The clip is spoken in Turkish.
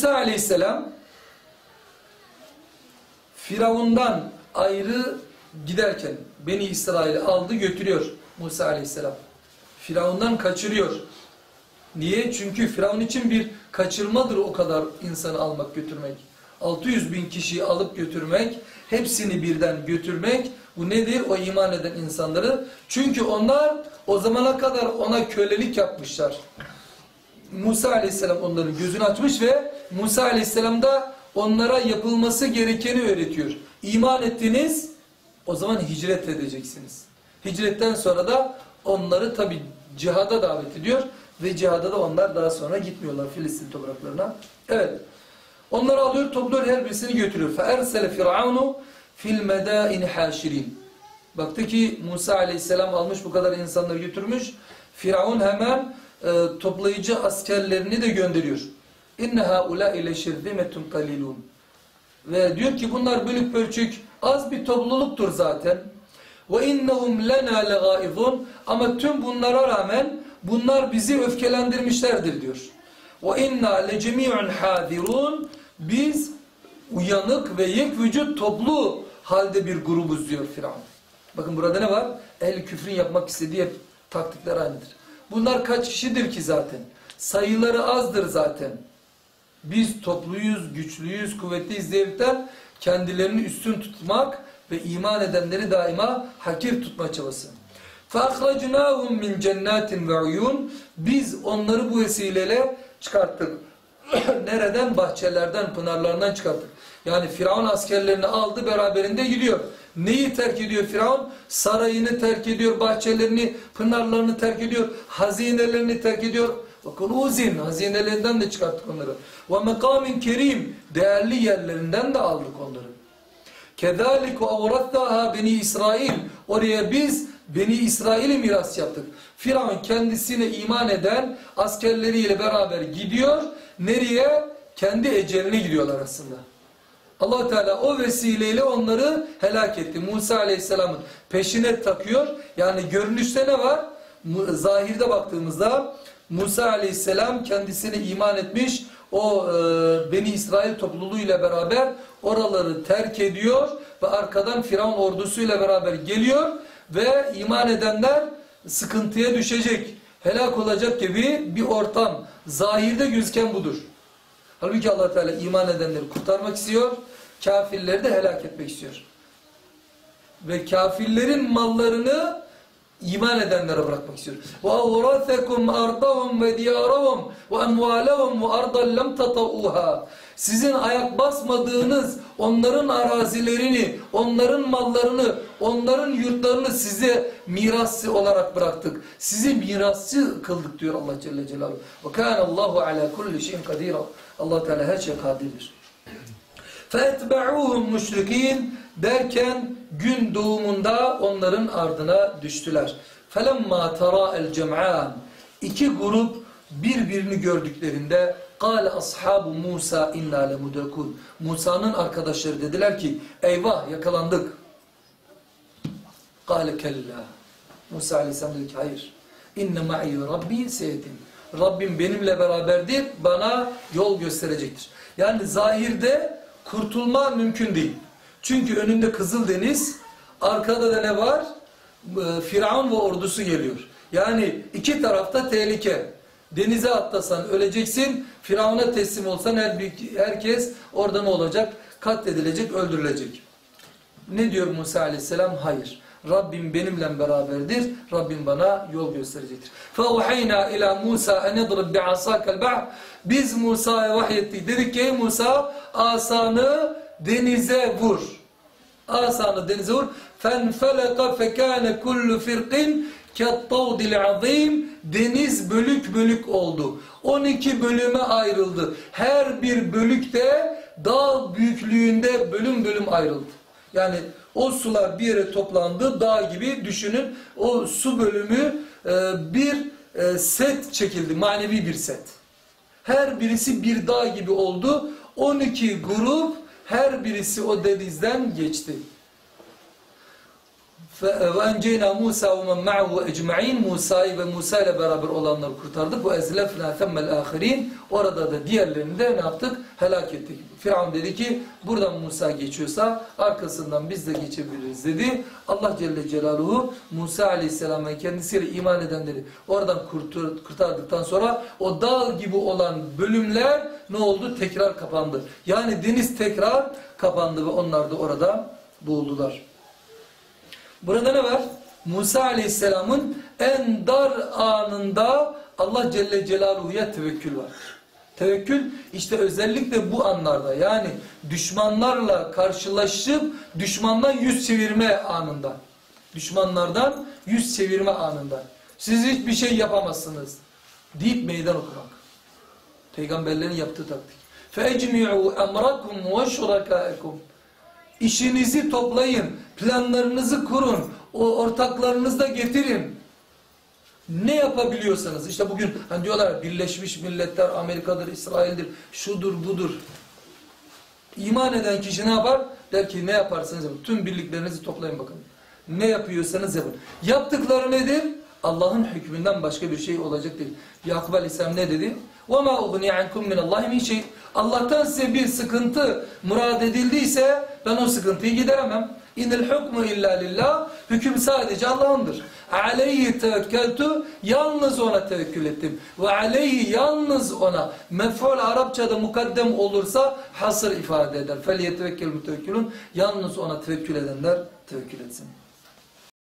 Musa aleyhisselam Firavundan ayrı giderken Beni İsrail'i aldı götürüyor Musa aleyhisselam. Firavundan kaçırıyor. Niye? Çünkü Firavun için bir kaçırmadır o kadar insanı almak götürmek. 600 bin kişiyi alıp götürmek, hepsini birden götürmek bu nedir? O iman eden insanları. Çünkü onlar o zamana kadar ona kölelik yapmışlar. Musa aleyhisselam onların gözünü açmış ve Musa aleyhisselam da onlara yapılması gerekeni öğretiyor. İman ettiniz, o zaman hicret edeceksiniz. Hicretten sonra da onları tabi cihada davet ediyor ve cihada da onlar daha sonra gitmiyorlar Filistin topraklarına. Evet. Onları alıyor, topluyor, her birisini götürüyor. فَاَرْسَلَ فِرْعَوْنُ fil medain haşirin. Baktı ki Musa aleyhisselam almış bu kadar insanları götürmüş. Firavun hemen e, toplayıcı askerlerini de gönderiyor. İnne haula ile şirzimetun kalilun. Ve diyor ki bunlar bölük pörçük az bir topluluktur zaten. Ve innehum lena legaizun ama tüm bunlara rağmen bunlar bizi öfkelendirmişlerdir diyor. Ve inna lecemi'un hadirun biz uyanık ve yek vücut toplu halde bir grubuz diyor Firavun. Bakın burada ne var? Ehl-i küfrün yapmak istediği taktikler aynıdır. Bunlar kaç kişidir ki zaten? Sayıları azdır zaten. Biz topluyuz, güçlüyüz, kuvvetliyiz diyerekten kendilerini üstün tutmak ve iman edenleri daima hakir tutma çabası. فَاَخْرَجْنَاهُمْ مِنْ جَنَّاتٍ وَعُيُونَ Biz onları bu vesileyle çıkarttık. Nereden? Bahçelerden, pınarlarından çıkarttık. Yani Firavun askerlerini aldı beraberinde gidiyor. Neyi terk ediyor Firavun? Sarayını terk ediyor, bahçelerini, pınarlarını terk ediyor, hazinelerini terk ediyor. Bakın uzin, hazinelerinden de çıkarttık onları. Ve mekamin kerim, değerli yerlerinden de aldık onları. Kedalik ve avrattaha beni İsrail. Oraya biz Beni İsrail'i miras yaptık. Firavun kendisine iman eden askerleriyle beraber gidiyor. Nereye? Kendi eceline gidiyorlar aslında. allah Teala o vesileyle onları helak etti. Musa Aleyhisselam'ın peşine takıyor. Yani görünüşte ne var? Zahirde baktığımızda Musa Aleyhisselam kendisine iman etmiş o e, Beni İsrail topluluğuyla beraber oraları terk ediyor ve arkadan Firavun ordusuyla beraber geliyor ve iman edenler sıkıntıya düşecek, helak olacak gibi bir ortam. Zahirde gözüken budur. Halbuki allah Teala iman edenleri kurtarmak istiyor, kafirleri de helak etmek istiyor. Ve kafirlerin mallarını iman edenlere bırakmak istiyor. وَاَوْرَثَكُمْ أَرْضَهُمْ وَدِيَارَهُمْ وَاَمْوَالَهُمْ وَاَرْضًا لَمْ تَطَعُوهَا Sizin ayak basmadığınız onların arazilerini, onların mallarını, onların yurtlarını size mirasçı olarak bıraktık. Sizi mirasçı kıldık diyor Allah Celle Celaluhu. وَكَانَ اللّٰهُ عَلَى كُلِّ شَيْءٍ قَدِيرًا Allah Teala her şey kadirdir. فَاَتْبَعُوهُمْ مُشْرِك۪ينَ Derken gün doğumunda onların ardına düştüler. فَلَمَّا تَرَى الْجَمْعَانِ İki grup birbirini gördüklerinde قَالَ أَصْحَابُ Musa inna لَمُدَرَكُونَ Musa'nın arkadaşları dediler ki eyvah yakalandık. قَالَ كَلَّا Musa aleyhisselam dedi ki hayır. İnne ma'i rabbi seyetin. Rabbim benimle beraberdir, bana yol gösterecektir. Yani zahirde kurtulma mümkün değil. Çünkü önünde Kızıldeniz, arkada da ne var? Ee, Firavun ve ordusu geliyor. Yani iki tarafta tehlike. Denize atlasan öleceksin, Firavun'a teslim olsan her büyük, herkes orada ne olacak? Katledilecek, öldürülecek. Ne diyor Musa aleyhisselam? Hayır. Rabbim benimle beraberdir. Rabbim bana yol gösterecektir. فَاُحَيْنَا اِلَى مُوسَى اَنَدْرِبْ بِعَصَاكَ الْبَعْرِ Biz Musa'ya vahyettik. Dedik ki ey Musa asanı denize vur. Asanı denize vur. فَنْفَلَقَ فَكَانَ كُلُّ فِرْقٍ كَالطَّوْدِ الْعَظِيمِ Deniz bölük bölük oldu. 12 bölüme ayrıldı. Her bir bölükte dağ büyüklüğünde bölüm bölüm ayrıldı. Yani o sular bir yere toplandı. Dağ gibi düşünün. O su bölümü e, bir e, set çekildi. Manevi bir set. Her birisi bir dağ gibi oldu. 12 grup her birisi o denizden geçti. وَاَنْجَيْنَا مُوسَى وَمَنْ مَعَهُ اَجْمَعِينَ Musa'yı ve Musa ile beraber olanları kurtardık. وَاَزْلَفْنَا ثَمَّ الْآخِرِينَ Orada da diğerlerini de ne yaptık? Helak ettik. Firavun dedi ki buradan Musa geçiyorsa arkasından biz de geçebiliriz dedi. Allah Celle Celaluhu Musa Aleyhisselam ve kendisiyle iman edenleri oradan kurtar, kurtardıktan sonra o dağ gibi olan bölümler ne oldu? Tekrar kapandı. Yani deniz tekrar kapandı ve onlar da orada boğuldular. Burada ne var? Musa Aleyhisselam'ın en dar anında Allah Celle Celaluhu'ya tevekkül var. Tevekkül işte özellikle bu anlarda yani düşmanlarla karşılaşıp düşmandan yüz çevirme anında. Düşmanlardan yüz çevirme anında. Siz hiçbir şey yapamazsınız deyip meydan okumak. Peygamberlerin yaptığı taktik. فَاَجْمِعُوا اَمْرَكُمْ وَشُرَكَائَكُمْ İşinizi toplayın, planlarınızı kurun, o ortaklarınızı da getirin. Ne yapabiliyorsanız, işte bugün hani diyorlar Birleşmiş Milletler, Amerika'dır, İsrail'dir, şudur budur. İman eden kişi ne yapar? Der ki ne yaparsanız yapın. Tüm birliklerinizi toplayın bakın. Ne yapıyorsanız yapın. Yaptıkları nedir? Allah'ın hükmünden başka bir şey olacak değil. Yakup Aleyhisselam ne dedi? وَمَا اُغْنِي عَنْكُمْ مِنَ اللّٰهِ مِنْ şey. Allah'tan size bir sıkıntı murad edildiyse ben o sıkıntıyı gideremem. İnil hukmu illa lillah. Hüküm sadece Allah'ındır. Aleyhi tevekkeltu. Yalnız ona tevekkül ettim. Ve aleyhi yalnız ona. Mef'ul Arapçada mukaddem olursa hasır ifade eder. Fel yetevekkel mütevekkilun. Yalnız ona tevekkül edenler tevekkül etsin.